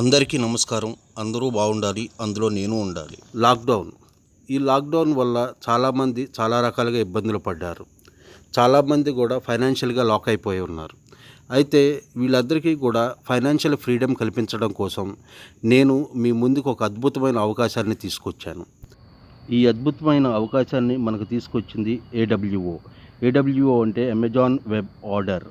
అందరికీ నమస్కారం. అందరూ బాగుండాలి. అందులో నేను ఉండాలి. లాక్డౌన్. ఈ లాక్డౌన్ వల్ల చాలామంది చాలా రకాలుగా ఇబ్బందులు పడ్డారు. చాలామంది కూడా ఫైనాన్షియల్గా లాక్ అయిపోయి ఉన్నారు. అయితే వీళ్ళందరికీ కూడా ఫైనాన్షియల్ ఫ్రీడమ్ కల్పించడం కోసం నేను మీ ముందుకు ఒక అద్భుతమైన అవకాశాన్ని తీసుకొచ్చాను. ఈ అద్భుతమైన అవకాశాన్ని మనకు తీసుకొచ్చింది ఏడబ్ల్యూఓ ఏడబ్ల్యూఓ అంటే అమెజాన్ వెబ్ ఆర్డర్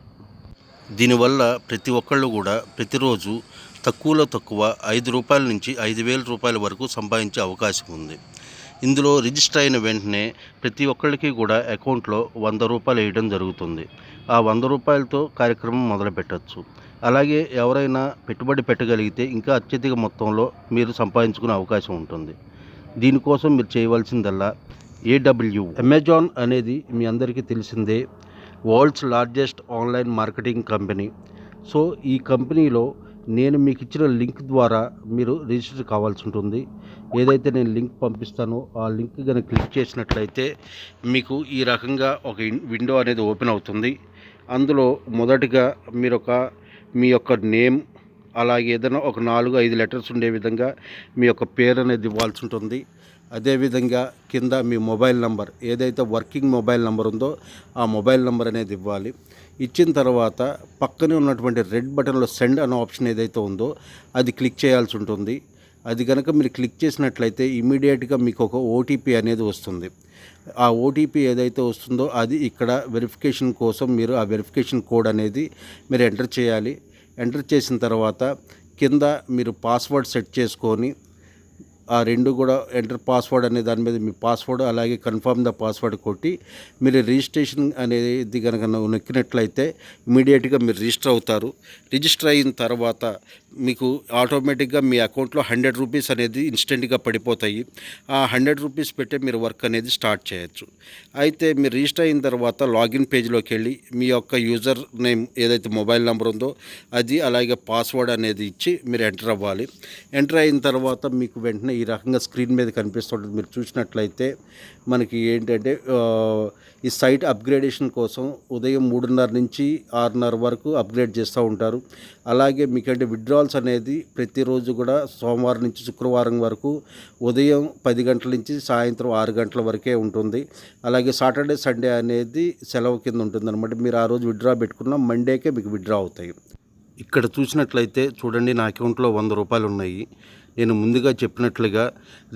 దీనివల్ల ప్రతి ఒక్కళ్ళు కూడా ప్రతిరోజు తక్కువలో తక్కువ ఐదు రూపాయల నుంచి ఐదు వేల రూపాయల వరకు సంపాదించే అవకాశం ఉంది. ఇందులో రిజిస్టర్ అయిన వెంటనే ప్రతి ఒక్కళ్ళకి కూడా అకౌంట్లో వంద రూపాయలు వేయడం జరుగుతుంది. ఆ వంద రూపాయలతో కార్యక్రమం మొదలు పెట్టచ్చు. అలాగే ఎవరైనా పెట్టుబడి పెట్టగలిగితే ఇంకా అత్యధిక మొత్తంలో మీరు సంపాదించుకునే అవకాశం ఉంటుంది. దీనికోసం మీరు చేయవలసిందల్లా ఏడబ్ల్యూ అమెజాన్ అనేది మీ అందరికీ తెలిసిందే. World's largest online marketing company. So ఈ కంపెనీలో నేను మీకు ఇచ్చిన లింక్ ద్వారా మీరు రిజిస్టర్ కావాల్సి ఉంటుంది. ఏదైతే నేను లింక్ పంపిస్తానో ఆ లింక్ కనుక క్లిక్ చేసినట్లయితే మీకు ఈ రకంగా ఒక విండో అనేది ఓపెన్ అవుతుంది. అందులో మొదటిగా మీరు ఒక మీ యొక్క నేమ్ అలాగే ఏదైనా ఒక నాలుగు ఐదు లెటర్స్ ఉండే విధంగా మీ యొక్క పేరు అనేది ఇవ్వాల్సి ఉంటుంది. అదేవిధంగా కింద మీ మొబైల్ నంబర్ ఏదైతే వర్కింగ్ మొబైల్ నంబర్ ఉందో ఆ మొబైల్ నంబర్ అనేది ఇవ్వాలి. ఇచ్చిన తర్వాత పక్కనే ఉన్నటువంటి రెడ్ బటన్లో సెండ్ అనే ఆప్షన్ ఏదైతే ఉందో అది క్లిక్ చేయాల్సి ఉంటుంది. అది కనుక మీరు క్లిక్ చేసినట్లయితే ఇమీడియట్గా మీకు ఒక ఓటీపీ అనేది వస్తుంది. ఆ ఓటీపీ ఏదైతే వస్తుందో అది ఇక్కడ వెరిఫికేషన్ కోసం మీరు ఆ వెరిఫికేషన్ కోడ్ అనేది మీరు ఎంటర్ చేయాలి. ఎంటర్ చేసిన తర్వాత కింద మీరు పాస్వర్డ్ సెట్ చేసుకొని ఆ రెండు కూడా ఎంటర్ పాస్వర్డ్ అనే దాని మీద మీ పాస్వర్డ్ అలాగే కన్ఫర్మ్ ద పాస్వర్డ్ కొట్టి మీరు రిజిస్ట్రేషన్ అనేది కనుక నొక్కినట్లయితే ఇమీడియట్గా మీరు రిజిస్టర్ అవుతారు. రిజిస్టర్ అయిన తర్వాత మీకు ఆటోమేటిక్గా మీ అకౌంట్లో హండ్రెడ్ రూపీస్ అనేది ఇన్స్టెంట్గా పడిపోతాయి. ఆ హండ్రెడ్ రూపీస్ పెట్టే మీరు వర్క్ అనేది స్టార్ట్ చేయొచ్చు. అయితే మీరు రిజిస్టర్ అయిన తర్వాత లాగిన్ పేజ్లోకి వెళ్ళి మీ యొక్క యూజర్ నేమ్ ఏదైతే మొబైల్ నెంబర్ ఉందో అది అలాగే పాస్వర్డ్ అనేది ఇచ్చి మీరు ఎంటర్ అవ్వాలి. ఎంటర్ అయిన తర్వాత మీకు వెంటనే ఈ రకంగా స్క్రీన్ మీద కనిపిస్తుంటుంది. మీరు చూసినట్లయితే మనకి ఏంటంటే ఈ సైట్ అప్గ్రేడేషన్ కోసం ఉదయం మూడున్నర నుంచి ఆరున్నర వరకు అప్గ్రేడ్ చేస్తూ ఉంటారు. అలాగే మీకంటే విడ్రాల్స్ అనేది ప్రతిరోజు కూడా సోమవారం నుంచి శుక్రవారం వరకు ఉదయం పది గంటల నుంచి సాయంత్రం ఆరు గంటల వరకే ఉంటుంది. అలాగే సాటర్డే సండే అనేది సెలవు కింద ఉంటుంది అనమాట మీరు ఆ రోజు విడ్రా పెట్టుకున్న మండేకే మీకు విత్డ్రా అవుతాయి. ఇక్కడ చూసినట్లయితే చూడండి నా అకౌంట్లో వంద రూపాయలు ఉన్నాయి. నేను ముందుగా చెప్పినట్లుగా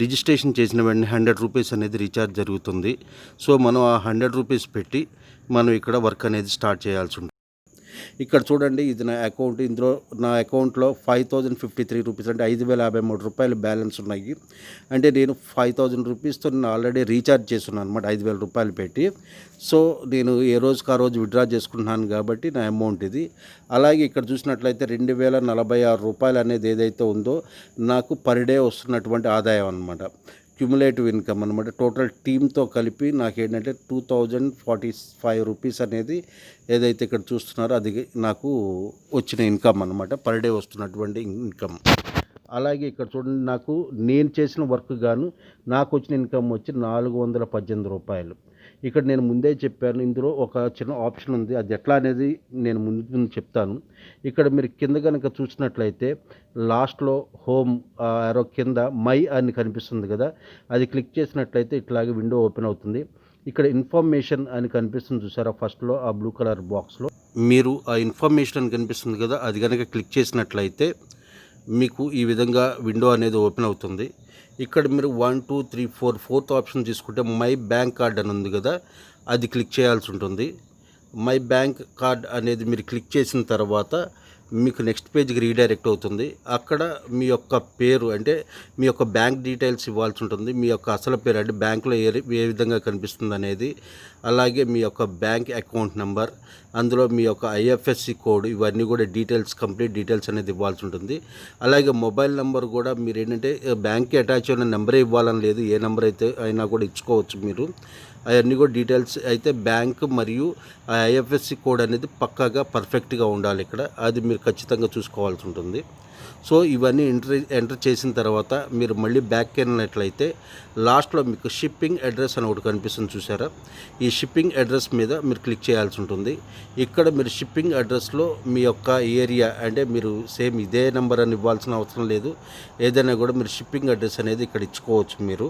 రిజిస్ట్రేషన్ చేసిన వెంటనే హండ్రెడ్ రూపీస్ అనేది రీఛార్జ్ జరుగుతుంది. సో మనం ఆ హండ్రెడ్ రూపీస్ పెట్టి మనం ఇక్కడ వర్క్ అనేది స్టార్ట్ చేయాల్సి ఉంటుంది. ఇక్కడ చూడండి ఇది నా అకౌంట్ ఇందులో నా అకౌంట్లో five thousand fifty three rupees అంటే ఐదు వేల యాభై మూడు రూపాయలు బ్యాలెన్స్ ఉన్నాయి. అంటే నేను ఫైవ్ థౌజండ్ రూపీస్తో నేను ఆల్రెడీ రీఛార్జ్ చేస్తున్నాను అనమాట ఐదు వేల రూపాయలు పెట్టి. సో నేను ఏ రోజుకి ఆ రోజు విత్డ్రా చేసుకుంటున్నాను కాబట్టి నా అమౌంట్ ఇది. అలాగే ఇక్కడ చూసినట్లయితే రెండు వేల నలభై ఆరు రూపాయలు అనేది ఏదైతే ఉందో నాకు పర్ డే వస్తున్నటువంటి ఆదాయం అనమాట క్యుములేటివ్ ఇన్కమ్ అనమాట టోటల్ టీమ్తో కలిపి నాకు ఏంటంటే two thousand forty five rupees అనేది ఏదైతే ఇక్కడ చూస్తున్నారో అది నాకు వచ్చిన ఇన్కమ్ అనమాట పర్ డే వస్తున్నటువంటి ఇన్కమ్. అలాగే ఇక్కడ చూడండి నాకు నేను చేసిన వర్క్ గాను నాకు వచ్చిన ఇన్కమ్ వచ్చి నాలుగు వందల పద్దెనిమిది రూపాయలు. ఇక్కడ నేను ముందే చెప్పాను ఇందులో ఒక చిన్న ఆప్షన్ ఉంది. అది ఎట్లా అనేది నేను ముందు ముందు చెప్తాను. ఇక్కడ మీరు కింద కనుక చూసినట్లయితే లాస్ట్లో హోమ్ ఆరో కింద మై అని కనిపిస్తుంది కదా అది క్లిక్ చేసినట్లయితే ఇట్లాగే విండో ఓపెన్ అవుతుంది. ఇక్కడ ఇన్ఫర్మేషన్ అని కనిపిస్తుంది చూసారా ఫస్ట్లో ఆ బ్లూ కలర్ బాక్స్లో మీరు ఆ ఇన్ఫర్మేషన్ అని కనిపిస్తుంది కదా అది కనుక క్లిక్ చేసినట్లయితే మీకు ఈ విధంగా విండో అనేది ఓపెన్ అవుతుంది. ఇక్కడ మీరు one two three four fourth option తీసుకుంటే మై బ్యాంక్ కార్డ్ అని ఉంది కదా అది క్లిక్ చేయాల్సి ఉంటుంది. మై బ్యాంక్ కార్డ్ అనేది మీరు క్లిక్ చేసిన తర్వాత మీకు నెక్స్ట్ పేజ్కి రీడైరెక్ట్ అవుతుంది. అక్కడ మీ యొక్క పేరు అంటే మీ యొక్క బ్యాంక్ డీటెయిల్స్ ఇవ్వాల్సి ఉంటుంది. మీ యొక్క అసలు పేరు అంటే బ్యాంకులో ఏ ఏ విధంగా కనిపిస్తుంది అనేది అలాగే మీ యొక్క బ్యాంక్ అకౌంట్ నెంబర్ అందులో మీ యొక్క ఐఎఫ్ఎస్సి కోడ్ ఇవన్నీ కూడా డీటెయిల్స్ కంప్లీట్ డీటెయిల్స్ అనేది ఇవ్వాల్సి ఉంటుంది. అలాగే మొబైల్ నెంబర్ కూడా మీరు ఏంటంటే బ్యాంక్కి అటాచ్ అయిన నెంబరే ఇవ్వాలని లేదు ఏ నెంబర్ అయితే అయినా కూడా ఇచ్చుకోవచ్చు మీరు. అవన్నీ కూడా డీటెయిల్స్ అయితే బ్యాంక్ మరియు ఆ ఐఎఫ్ఎస్సి కోడ్ అనేది పక్కాగా పర్ఫెక్ట్గా ఉండాలి ఇక్కడ. అది మీరు ఖచ్చితంగా చూసుకోవాల్సి ఉంటుంది. సో ఇవన్నీ ఎంటర్ ఎంటర్ చేసిన తర్వాత మీరు మళ్ళీ బ్యాక్ వెళ్ళినట్లయితే లాస్ట్లో మీకు షిప్పింగ్ అడ్రస్ అని ఒకటి కనిపిస్తుంది చూసారా? ఈ షిప్పింగ్ అడ్రస్ మీద మీరు క్లిక్ చేయాల్సి ఉంటుంది. ఇక్కడ మీరు షిప్పింగ్ అడ్రస్లో మీ యొక్క ఏరియా అంటే మీరు సేమ్ ఇదే నెంబర్ అని ఇవ్వాల్సిన అవసరం లేదు. ఏదైనా కూడా మీరు షిప్పింగ్ అడ్రస్ అనేది ఇక్కడ ఇచ్చుకోవచ్చు మీరు.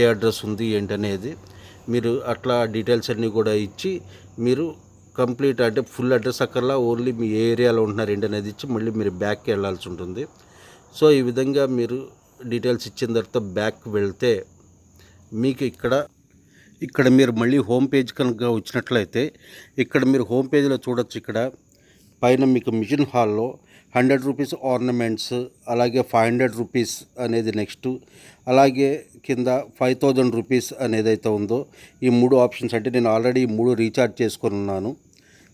ఏ అడ్రస్ ఉంది ఏంటనేది మీరు అట్లా డీటెయిల్స్ అన్నీ కూడా ఇచ్చి మీరు కంప్లీట్ అంటే ఫుల్ అడ్రస్ అక్కర్లా ఓన్లీ మీ ఏరియాలో ఉంటున్నారు ఏంటనేది ఇచ్చి మళ్ళీ మీరు బ్యాక్కి వెళ్ళాల్సి ఉంటుంది. సో ఈ విధంగా మీరు డీటెయిల్స్ ఇచ్చిన తర్వాత బ్యాక్ వెళ్తే మీకు ఇక్కడ ఇక్కడ మీరు మళ్ళీ హోమ్ పేజ్ కనుక వచ్చినట్లయితే ఇక్కడ మీరు హోమ్ పేజ్లో చూడొచ్చు ఇక్కడ. పైన మీకు మిషన్ హాల్లో హండ్రెడ్ రూపీస్ ఆర్నమెంట్స్ అలాగే ఫైవ్ హండ్రెడ్ రూపీస్ అనేది నెక్స్ట్ అలాగే కింద ఫైవ్ థౌజండ్ రూపీస్ అనేది అయితే ఉందో. ఈ మూడు ఆప్షన్స్ అంటే నేను ఆల్రెడీ ఈ మూడు రీఛార్జ్ చేసుకొని ఉన్నాను.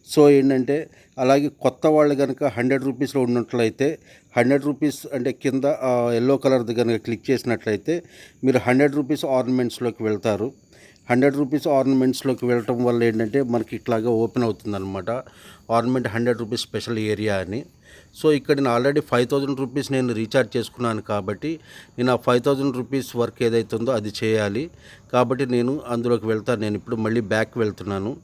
సో ఏంటంటే అలాగే కొత్త వాళ్ళు కనుక హండ్రెడ్ రూపీస్లో ఉన్నట్లయితే హండ్రెడ్ రూపీస్ అంటే కింద ఎల్లో కలర్ది కనుక క్లిక్ చేసినట్లయితే మీరు హండ్రెడ్ రూపీస్ ఆర్నమెంట్స్లోకి వెళ్తారు. హండ్రెడ్ రూపీస్ ఆర్నమెంట్స్లోకి వెళ్ళటం వల్ల ఏంటంటే మనకి ఇట్లాగా ఓపెన్ అవుతుందన్నమాట. Ornament hundred rupees special area అని. సో ఇక్కడ నేను ఆల్రెడీ ఫైవ్ థౌజండ్ రూపీస్ నేను రీఛార్జ్ చేసుకున్నాను కాబట్టి నేను ఆ ఫైవ్ థౌజండ్ రూపీస్ వర్క్ ఏదైతుందో అది చేయాలి. కాబట్టి నేను అందులోకి వెళ్తాను. నేను ఇప్పుడు మళ్ళీ బ్యాక్ వెళ్తున్నాను.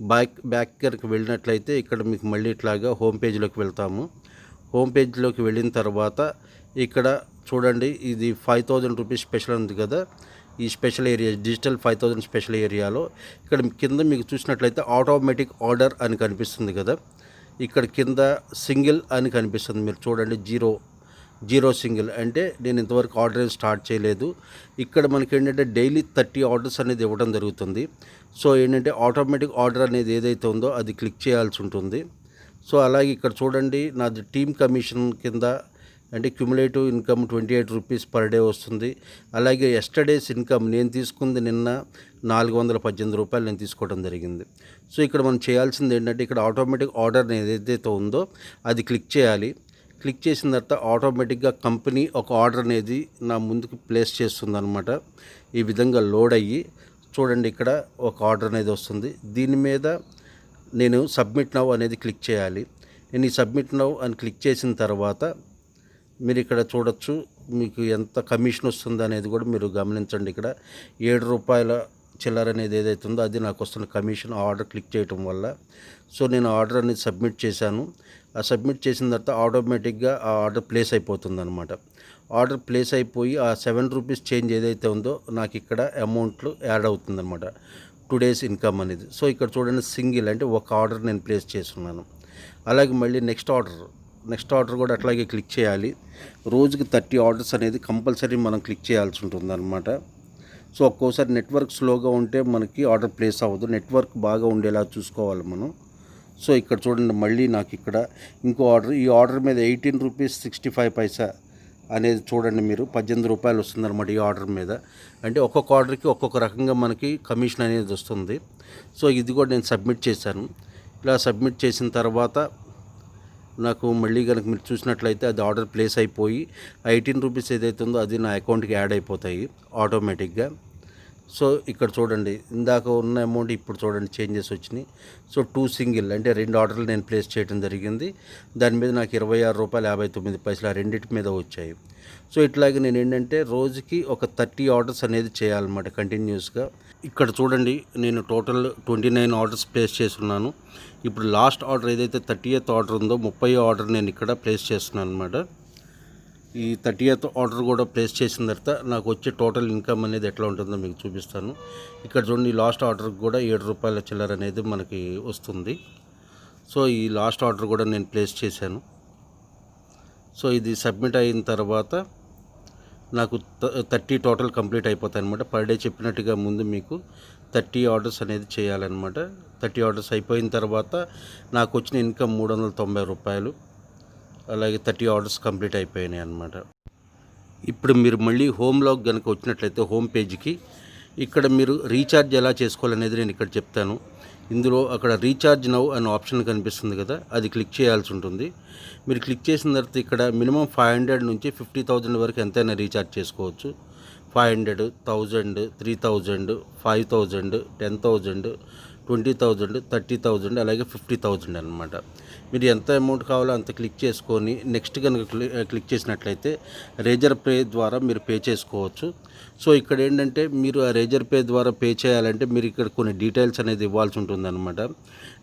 బ్యాక్ బ్యాక్ కనుక వెళ్ళినట్లయితే ఇక్కడ మీకు మళ్ళీ ఇట్లాగా హోమ్ పేజ్లోకి వెళ్తాము. హోమ్ పేజ్లోకి వెళ్ళిన తర్వాత ఇక్కడ చూడండి ఇది ఫైవ్ థౌజండ్ రూపీస్ స్పెషల్ ఉంది కదా. ఈ special area digital five thousand special ఏరియాలో. ఇక్కడ కింద మీకు చూసినట్లయితే ఆటోమేటిక్ ఆర్డర్ అని కనిపిస్తుంది కదా. ఇక్కడ కింద సింగిల్ అని కనిపిస్తుంది. మీరు చూడండి జీరో జీరో సింగిల్ అంటే నేను ఇంతవరకు ఆర్డర్ ఏం స్టార్ట్ చేయలేదు. ఇక్కడ మనకి ఏంటంటే డైలీ థర్టీ ఆర్డర్స్ అనేది ఇవ్వడం జరుగుతుంది. సో ఏంటంటే ఆటోమేటిక్ ఆర్డర్ అనేది ఏదైతే ఉందో అది క్లిక్ చేయాల్సి ఉంటుంది. సో అలాగే ఇక్కడ చూడండి నాది టీమ్ కమిషన్ కింద అంటే cumulative income twenty eight rupees per day వస్తుంది. అలాగే ఎస్టర్డేస్ ఇన్కమ్ నేను తీసుకుంది నిన్న నాలుగు వందల పద్దెనిమిది రూపాయలు నేను తీసుకోవడం జరిగింది. సో ఇక్కడ మనం చేయాల్సింది ఏంటంటే ఇక్కడ ఆటోమేటిక్ ఆర్డర్ ఏదైతే ఉందో అది క్లిక్ చేయాలి. క్లిక్ చేసిన తర్వాత ఆటోమేటిక్గా కంపెనీ ఒక ఆర్డర్ అనేది నా ముందుకు ప్లేస్ చేస్తుంది అనమాట ఈ విధంగా లోడ్ అయ్యి చూడండి ఇక్కడ ఒక ఆర్డర్ అనేది వస్తుంది. దీని మీద నేను సబ్మిట్ నవ్ అనేది క్లిక్ చేయాలి. నేను ఈ సబ్మిట్ నవ్ అని క్లిక్ చేసిన తర్వాత మీరు ఇక్కడ చూడొచ్చు మీకు ఎంత కమిషన్ వస్తుంది అనేది కూడా మీరు గమనించండి ఇక్కడ. ఏడు రూపాయల చిల్లర అనేది ఏదైతే ఉందో అది నాకు వస్తున్న కమిషన్ ఆర్డర్ క్లిక్ చేయటం వల్ల. సో నేను ఆర్డర్ అనేది సబ్మిట్ చేశాను. సబ్మిట్ చేసిన తర్వాత ఆటోమేటిక్గా ఆ ఆర్డర్ ప్లేస్ అయిపోతుంది అనమాట ఆర్డర్ ప్లేస్ అయిపోయి ఆ సెవెన్ రూపీస్ చేంజ్ ఏదైతే ఉందో నాకు ఇక్కడ అమౌంట్లు యాడ్ అవుతుంది అనమాట టూ డేస్ ఇన్కమ్ అనేది. సో ఇక్కడ చూడండి సింగిల్ అంటే ఒక ఆర్డర్ నేను ప్లేస్ చేస్తున్నాను. అలాగే మళ్ళీ నెక్స్ట్ ఆర్డర్. నెక్స్ట్ ఆర్డర్ కూడా అట్లాగే క్లిక్ చేయాలి. రోజుకి థర్టీ ఆర్డర్స్ అనేది కంపల్సరీ మనం క్లిక్ చేయాల్సి ఉంటుంది అనమాట సో ఒక్కోసారి నెట్వర్క్ స్లోగా ఉంటే మనకి ఆర్డర్ ప్లేస్ అవ్వదు. నెట్వర్క్ బాగా ఉండేలా చూసుకోవాలి మనం. సో ఇక్కడ చూడండి మళ్ళీ నాకు ఇక్కడ ఇంకో ఆర్డర్ ఈ ఆర్డర్ మీద eighteen rupees sixty five paisa అనేది చూడండి మీరు పద్దెనిమిది రూపాయలు వస్తుందన్నమాట ఈ ఆర్డర్ మీద. అంటే ఒక్కొక్క ఆర్డర్కి ఒక్కొక్క రకంగా మనకి కమిషన్ అనేది వస్తుంది. సో ఇది కూడా నేను సబ్మిట్ చేశాను. ఇలా సబ్మిట్ చేసిన తర్వాత నాకు మళ్ళీ కనుక మీరు చూసినట్లయితే అది ఆర్డర్ ప్లేస్ అయిపోయి ఎయిటీన్ రూపీస్ ఏదైతే ఉందో అది నా అకౌంట్కి యాడ్ అయిపోతాయి ఆటోమేటిక్గా. సో ఇక్కడ చూడండి ఇందాక ఉన్న అమౌంట్ ఇప్పుడు చూడండి చేంజెస్ వచ్చినాయి. సో టూ సింగిల్ అంటే రెండు ఆర్డర్లు నేను ప్లేస్ చేయడం జరిగింది. దాని మీద నాకు ఇరవై ఆరు రూపాయలు యాభై తొమ్మిది పైసలు ఆ రెండింటి మీద వచ్చాయి. సో ఇట్లాగే నేను ఏంటంటే రోజుకి ఒక థర్టీ ఆర్డర్స్ అనేది చేయాలన్నమాట కంటిన్యూస్గా ఇక్కడ చూడండి నేను total twenty nine orders place చేస్తున్నాను. ఇప్పుడు లాస్ట్ ఆర్డర్ ఏదైతే థర్టీ ఎయిత్ ఆర్డర్ ఉందో ముప్పై ఆర్డర్ నేను ఇక్కడ ప్లేస్ చేస్తున్నాను అనమాట ఈ థర్టీ ఎయిత్ ఆర్డర్ కూడా ప్లేస్ చేసిన తర్వాత నాకు వచ్చే టోటల్ ఇన్కమ్ అనేది ఎట్లా ఉంటుందో మీకు చూపిస్తాను. ఇక్కడ చూడండి ఈ లాస్ట్ ఆర్డర్ కూడా ఏడు రూపాయల చిల్లర అనేది మనకి వస్తుంది. సో ఈ లాస్ట్ ఆర్డర్ కూడా నేను ప్లేస్ చేశాను. సో ఇది సబ్మిట్ అయిన తర్వాత నాకు థర్టీ టోటల్ కంప్లీట్ అయిపోతాయి అనమాట పర్ డే చెప్పినట్టుగా ముందు మీకు థర్టీ ఆర్డర్స్ అనేది చేయాలన్నమాట. థర్టీ ఆర్డర్స్ అయిపోయిన తర్వాత నాకు వచ్చిన ఇన్కమ్ మూడు వందల తొంభై రూపాయలు. అలాగే థర్టీ ఆర్డర్స్ కంప్లీట్ అయిపోయినాయి అనమాట ఇప్పుడు మీరు మళ్ళీ హోమ్లోకి కనుక వచ్చినట్లయితే హోమ్ పేజ్కి ఇక్కడ మీరు రీఛార్జ్ ఎలా చేసుకోవాలనేది నేను ఇక్కడ చెప్తాను. ఇందులో అక్కడ రీఛార్జ్ నౌ అనే ఆప్షన్ కనిపిస్తుంది కదా అది క్లిక్ చేయాల్సి ఉంటుంది. మీరు క్లిక్ చేసిన తర్వాత ఇక్కడ మినిమం ఫైవ్ హండ్రెడ్ నుంచి ఫిఫ్టీ థౌజండ్ వరకు ఎంతైనా రీఛార్జ్ చేసుకోవచ్చు. Five hundred thousand three thousand five thousand ten thousand twenty thousand thirty thousand అలాగే ఫిఫ్టీ థౌజండ్ అనమాట మీరు ఎంత అమౌంట్ కావాలో అంత క్లిక్ చేసుకొని నెక్స్ట్ కనుక క్లిక్ చేసినట్లయితే రేజర్ పే ద్వారా మీరు పే చేసుకోవచ్చు. సో ఇక్కడ ఏంటంటే మీరు ఆ రేజర్ పే ద్వారా పే చేయాలంటే మీరు ఇక్కడ కొన్ని డీటెయిల్స్ అనేది ఇవ్వాల్సి ఉంటుందన్నమాట.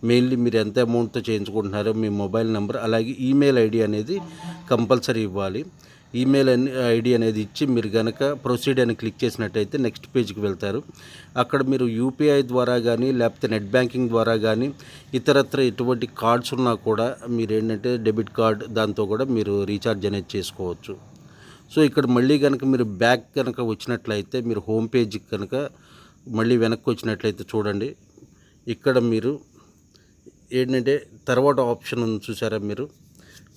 మెయిన్లీ మీరు ఎంత అమౌంట్తో చేయించుకుంటున్నారో మీ మొబైల్ నెంబర్ అలాగే ఈమెయిల్ ఐడి అనేది కంపల్సరీ ఇవ్వాలి. ఈమెయిల్ ఐడి అనేది ఇచ్చి మీరు కనుక ప్రొసీడ్ అని క్లిక్ చేసినట్టయితే నెక్స్ట్ పేజ్కి వెళ్తారు. అక్కడ మీరు యూపీఐ ద్వారా కానీ లేకపోతే నెట్ బ్యాంకింగ్ ద్వారా కానీ ఇతరత్ర ఎటువంటి కార్డ్స్ ఉన్నా కూడా మీరు ఏంటంటే డెబిట్ కార్డ్ దాంతో కూడా మీరు రీఛార్జ్ అనేది చేసుకోవచ్చు. సో ఇక్కడ మళ్ళీ కనుక మీరు బ్యాక్ కనుక వచ్చినట్లయితే మీరు హోమ్ పేజ్కి కనుక మళ్ళీ వెనక్కి వచ్చినట్లయితే చూడండి. ఇక్కడ మీరు ఏంటంటే తర్వాత ఆప్షన్ ఉంది చూసారా మీరు?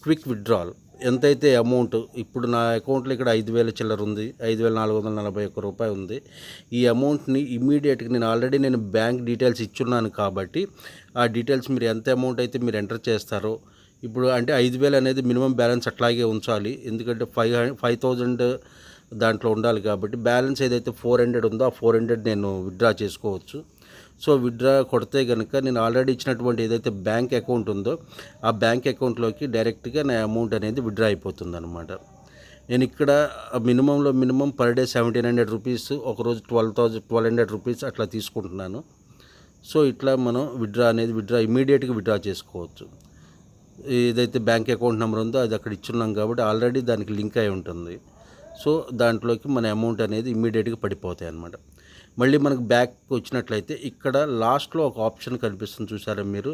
Quick withdrawal. ఎంతైతే అమౌంట్ ఇప్పుడు నా అకౌంట్లో ఇక్కడ ఐదు వేల చిల్లర ఉంది ఐదు వేల నాలుగు వందల నలభై ఒక్క రూపాయి ఉంది. ఈ అమౌంట్ని ఇమీడియట్గా నేను ఆల్రెడీ నేను బ్యాంక్ డీటెయిల్స్ ఇచ్చున్నాను కాబట్టి ఆ డీటెయిల్స్ మీరు ఎంత అమౌంట్ అయితే మీరు ఎంటర్ చేస్తారో ఇప్పుడు అంటే ఐదు వేలు అనేది మినిమం బ్యాలెన్స్ అట్లాగే ఉంచాలి. ఎందుకంటే ఫైవ్ ఫైవ్ థౌజండ్ దాంట్లో ఉండాలి కాబట్టి బ్యాలెన్స్ ఏదైతే ఫోర్ హండ్రెడ్ ఉందో ఆ ఫోర్ హండ్రెడ్ నేను విత్డ్రా చేసుకోవచ్చు. సో విత్డ్రా కొడితే కనుక నేను ఆల్రెడీ ఇచ్చినటువంటి ఏదైతే బ్యాంక్ అకౌంట్ ఉందో ఆ బ్యాంక్ అకౌంట్లోకి డైరెక్ట్గా నా అమౌంట్ అనేది విత్డ్రా అయిపోతుంది అనమాట నేను ఇక్కడ మినిమంలో minimum per day seventeen hundred rupees ఒకరోజు twelve thousand twelve hundred rupees అట్లా తీసుకుంటున్నాను. సో ఇట్లా మనం విత్డ్రా అనేది విత్డ్రా ఇమీడియట్గా విత్డ్రా చేసుకోవచ్చు. ఏదైతే బ్యాంక్ అకౌంట్ నెంబర్ ఉందో అది అక్కడ ఇచ్చున్నాం కాబట్టి ఆల్రెడీ దానికి లింక్ అయి ఉంటుంది. సో దాంట్లోకి మన అమౌంట్ అనేది ఇమ్మీడియట్గా పడిపోతాయి అన్నమాట. మళ్ళీ మనకు బ్యాక్ వచ్చినట్లయితే ఇక్కడ లాస్ట్లో ఒక ఆప్షన్ కనిపిస్తుంది చూసారా మీరు?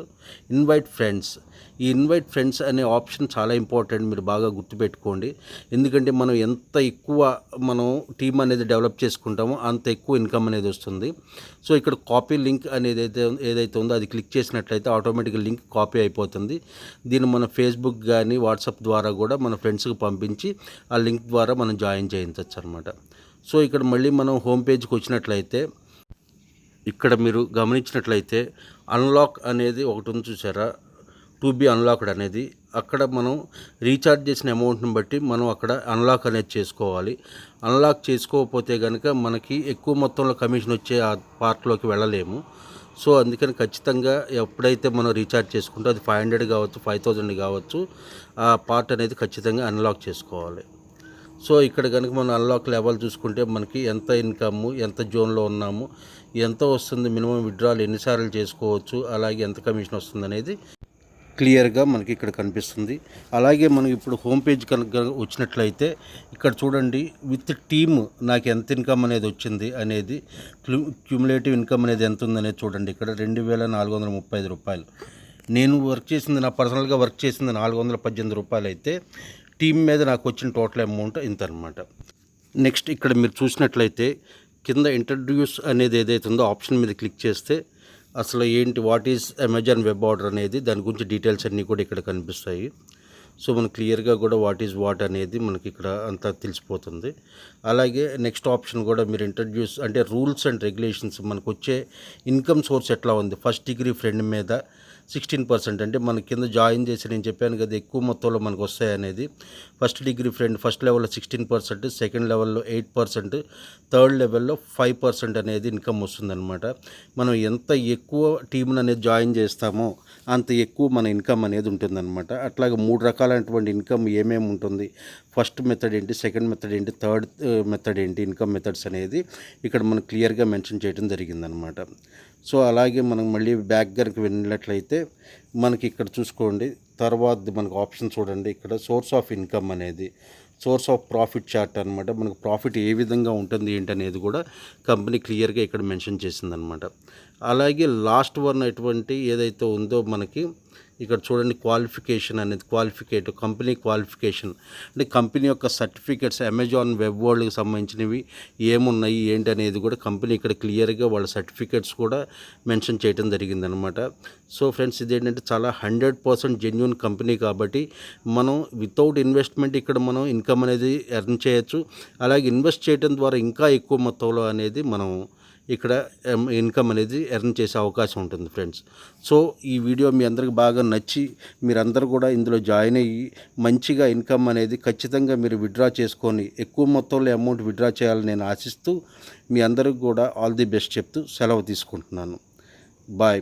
ఇన్వైట్ ఫ్రెండ్స్ ఈ ఇన్వైట్ ఫ్రెండ్స్ అనే ఆప్షన్ చాలా ఇంపార్టెంట్ మీరు బాగా గుర్తుపెట్టుకోండి. ఎందుకంటే మనం ఎంత ఎక్కువ మనం టీం అనేది డెవలప్ చేసుకుంటామో అంత ఎక్కువ ఇన్కమ్ అనేది వస్తుంది. సో ఇక్కడ కాపీ లింక్ అనేది అయితే ఏదైతే ఉందో అది క్లిక్ చేసినట్లయితే ఆటోమేటిక్గా లింక్ కాపీ అయిపోతుంది. దీన్ని మన ఫేస్బుక్ కానీ వాట్సాప్ ద్వారా కూడా మన ఫ్రెండ్స్కి పంపించి ఆ లింక్ ద్వారా మనం జాయిన్ చేయించవచ్చు అనమాట సో ఇక్కడ మళ్ళీ మనం హోమ్ పేజ్కి వచ్చినట్లయితే ఇక్కడ మీరు గమనించినట్లయితే అన్లాక్ అనేది ఒకటి ఉంది చూసారా? టు బి అన్లాక్డ్ అనేది. అక్కడ మనం రీఛార్జ్ చేసిన అమౌంట్ని బట్టి మనం అక్కడ అన్లాక్ అనేది చేసుకోవాలి. అన్లాక్ చేసుకోకపోతే కనుక మనకి ఎక్కువ మొత్తంలో కమిషన్ వచ్చే ఆ పార్ట్లోకి వెళ్ళలేము. సో అందుకని ఖచ్చితంగా ఎప్పుడైతే మనం రీఛార్జ్ చేసుకుంటే అది ఫైవ్ హండ్రెడ్ కావచ్చు ఫైవ్ థౌజండ్ కావచ్చు ఆ పార్ట్ అనేది ఖచ్చితంగా అన్లాక్ చేసుకోవాలి. సో ఇక్కడ కనుక మనం అన్లాక్ లెవెల్ చూసుకుంటే మనకి ఎంత ఇన్కమ్ ఎంత జోన్లో ఉన్నాము ఎంత వస్తుంది మినిమం విడ్రాల్ ఎన్నిసార్లు చేసుకోవచ్చు అలాగే ఎంత కమిషన్ వస్తుంది అనేది క్లియర్గా మనకి ఇక్కడ కనిపిస్తుంది. అలాగే మనకి ఇప్పుడు హోమ్ పేజ్ కనుక వచ్చినట్లయితే ఇక్కడ చూడండి విత్ టీమ్ నాకు ఎంత ఇన్కమ్ అనేది వచ్చింది అనేది క్యూములేటివ్ ఇన్కమ్ అనేది ఎంత ఉందనేది చూడండి ఇక్కడ రెండు వేల నాలుగు వందల ముప్పై ఐదు రూపాయలు. నేను వర్క్ చేసింది నా పర్సనల్గా వర్క్ చేసింది నాలుగు వందల పద్దెనిమిది రూపాయలు అయితే టీమ్ మీద నాకు వచ్చిన టోటల్ అమౌంట్ ఇంత అనమాట నెక్స్ట్ ఇక్కడ మీరు చూసినట్లయితే కింద ఇంట్రడ్యూస్ అనేది ఏదైతే ఉందో ఆప్షన్ మీద క్లిక్ చేస్తే అసలు ఏంటి what is Amazon web order అనేది దాని గురించి డీటెయిల్స్ అన్నీ కూడా ఇక్కడ కనిపిస్తాయి. సో మనకు క్లియర్గా కూడా వాట్ ఈజ్ వాట్ అనేది మనకి ఇక్కడ అంతా తెలిసిపోతుంది. అలాగే నెక్స్ట్ ఆప్షన్ కూడా మీరు ఇంట్రడ్యూస్ అంటే రూల్స్ అండ్ రెగ్యులేషన్స్ మనకు వచ్చే ఇన్కమ్ సోర్స్ ఎట్లా ఉంది? ఫస్ట్ డిగ్రీ ఫ్రెండ్ మీద సిక్స్టీన్ పర్సెంట్ అంటే మన కింద జాయిన్ చేసి నేను చెప్పాను కదా ఎక్కువ మొత్తంలో మనకు వస్తాయనేది ఫస్ట్ డిగ్రీ ఫ్రెండ్ ఫస్ట్ లెవెల్లో సిక్స్టీన్ పర్సెంట్ సెకండ్ లెవెల్లో ఎయిట్ పర్సెంట్ థర్డ్ లెవెల్లో ఫైవ్ పర్సెంట్ అనేది ఇన్కమ్ వస్తుందన్నమాట. మనం ఎంత ఎక్కువ టీంను అనేది జాయిన్ చేస్తామో అంత ఎక్కువ మన ఇన్కమ్ అనేది ఉంటుందన్నమాట. అట్లాగే మూడు రకాలైనటువంటి ఇన్కమ్ ఏమేమి ఉంటుంది? ఫస్ట్ మెథడ్ ఏంటి? సెకండ్ మెథడ్ ఏంటి? థర్డ్ మెథడ్ ఏంటి? ఇన్కమ్ మెథడ్స్ అనేది ఇక్కడ మనం క్లియర్గా మెన్షన్ చేయడం జరిగిందనమాట సో అలాగే మనం మళ్ళీ బ్యాక్ కనుక వెళ్ళినట్లయితే మనకి ఇక్కడ చూసుకోండి తర్వాత మనకు ఆప్షన్ చూడండి. ఇక్కడ సోర్స్ ఆఫ్ ఇన్కమ్ అనేది సోర్స్ ఆఫ్ ప్రాఫిట్ చార్ట్ అనమాట మనకు ప్రాఫిట్ ఏ విధంగా ఉంటుంది ఏంటి అనేది కూడా కంపెనీ క్లియర్గా ఇక్కడ మెన్షన్ చేసిందనమాట అలాగే లాస్ట్ వన్ అటువంటి ఏదైతే ఉందో మనకి ఇక్కడ చూడండి క్వాలిఫికేషన్ అనేది క్వాలిఫికేట్ కంపెనీ క్వాలిఫికేషన్ అంటే కంపెనీ యొక్క సర్టిఫికేట్స్ అమెజాన్ వెబ్ వరల్డ్కి సంబంధించినవి ఏమున్నాయి ఏంటి అనేది కూడా కంపెనీ ఇక్కడ క్లియర్గా వాళ్ళ సర్టిఫికేట్స్ కూడా మెన్షన్ చేయడం జరిగిందనమాట. సో ఫ్రెండ్స్ ఇదేంటంటే చాలా హండ్రెడ్ పర్సెంట్ జెన్యున్ కంపెనీ కాబట్టి మనం వితౌట్ ఇన్వెస్ట్మెంట్ ఇక్కడ మనం ఇన్కమ్ అనేది ఎర్న్ చేయొచ్చు. అలాగే ఇన్వెస్ట్ చేయడం ద్వారా ఇంకా ఎక్కువ మొత్తంలో అనేది మనం ఇక్కడ ఇన్కమ్ అనేది ఎర్న్ చేసే అవకాశం ఉంటుంది ఫ్రెండ్స్ సో ఈ వీడియో మీ అందరికి బాగా నచ్చి మీరందరూ కూడా ఇందులో జాయిన్ అయ్యి మంచిగా ఇన్కమ్ అనేది ఖచ్చితంగా మీరు విత్డ్రా చేసుకొని ఎక్కువ మొత్తంలో అమౌంట్ విత్డ్రా చేయాలని నేను ఆశిస్తూ మీ అందరికి కూడా ఆల్ ది బెస్ట్ చెప్తూ సెలవు తీసుకుంటున్నాను. బాయ్